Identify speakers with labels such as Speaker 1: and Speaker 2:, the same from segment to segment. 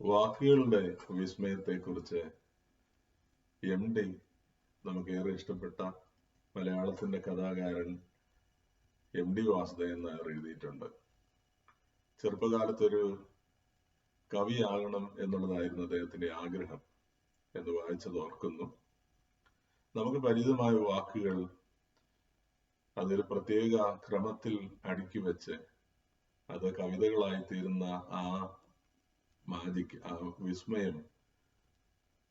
Speaker 1: വാക്കുകളുടെ വിസ്മയത്തെക്കുറിച്ച് M D നമുക്കേറെ ഇഷ്ടപ്പെട്ട മലയാളത്തിന്റെ കഥാകാരൻ എം ഡി വാസുദേവൻ നായർ എഴുതിയിട്ടുണ്ട്. ചെറുപ്പകാലത്തൊരു കവിയാകണം എന്നുള്ളതായിരുന്നു അദ്ദേഹത്തിന്റെ ആഗ്രഹം എന്ന് വായിച്ചത് ഓർക്കുന്നു. നമുക്ക് പരിചിതമായ വാക്കുകൾ അതിൽ പ്രത്യേക ക്രമത്തിൽ അടുക്കി വെച്ച് അത് കവിതകളായി തീരുന്ന ആ മാജിക് ആ വിസ്മയം.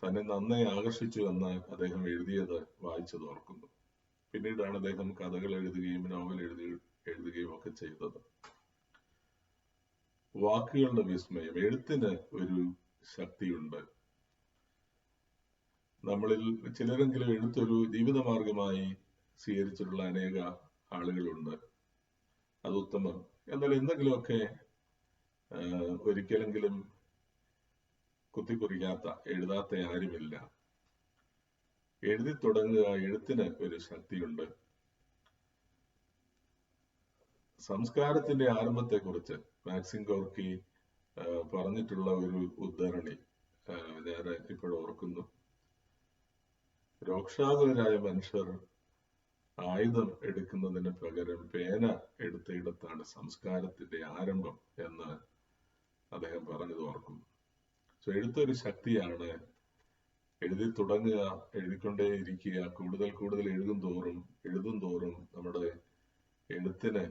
Speaker 1: തന്നെ നന്നായി ആകർഷിച്ചു എന്ന് അദ്ദേഹം എഴുതിയത് വായിച്ചത് ഓർക്കുന്നു. പിന്നീടാണ് അദ്ദേഹം കഥകൾ എഴുതുകയും നോവൽ എഴുതി എഴുതുകയും ഒക്കെ ചെയ്തത്. വാക്കുകളുടെ വിസ്മയം എഴുത്തിന് ഒരു ശക്തിയുണ്ട്. നമ്മളിൽ ചിലരെങ്കിലും എഴുത്തൊരു ജീവിതമാർഗമായി സ്വീകരിച്ചിട്ടുള്ള അനേക ആളുകളുണ്ട്. അത് ഉത്തമം. എന്നാൽ എന്തെങ്കിലുമൊക്കെ ഒരിക്കലെങ്കിലും കുത്തിക്കുറിക്കാത്ത എഴുതാത്ത ആരുമില്ല. എഴുതി തുടങ്ങുക എഴുത്തിന് ഒരു ശക്തിയുണ്ട്. സംസ്കാരത്തിന്റെ ആരംഭത്തെക്കുറിച്ച് മാക്സിം ഗോർക്കി പറഞ്ഞിട്ടുള്ള ഒരു ഉദ്ധരണി ഞാൻ ഇപ്പോഴും ഓർക്കുന്നു. രോക്ഷാകുലരായ മനുഷ്യർ ആയുധം എടുക്കുന്നതിന് പകരം പേന എടുത്തയിടത്താണ് സംസ്കാരത്തിന്റെ ആരംഭം എന്ന് സോ എഴുത്തൊരു ശക്തിയാണ്. എഴുതി തുടങ്ങുക എഴുതിക്കൊണ്ടേ ഇരിക്കുക കൂടുതൽ കൂടുതൽ എഴുതും തോറും എഴുതും തോറും നമ്മുടെ എഴുത്തിന്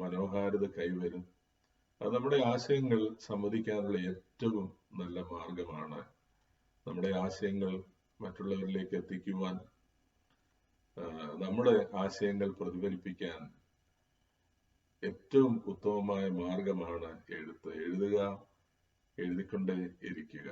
Speaker 1: മനോഹാരിത കൈവരും അത് നമ്മുടെ ആശയങ്ങൾ സംവദിക്കാനുള്ള ഏറ്റവും നല്ല മാർഗമാണ്. നമ്മുടെ ആശയങ്ങൾ മറ്റുള്ളവരിലേക്ക് എത്തിക്കുവാൻ നമ്മുടെ ആശയങ്ങൾ പ്രതിഫലിപ്പിക്കാൻ ഏറ്റവും ഉത്തമമായ മാർഗമാണ് എഴുത്ത്. എഴുതുക എഴുതിക്കൊണ്ടേ ഇരിക്കുക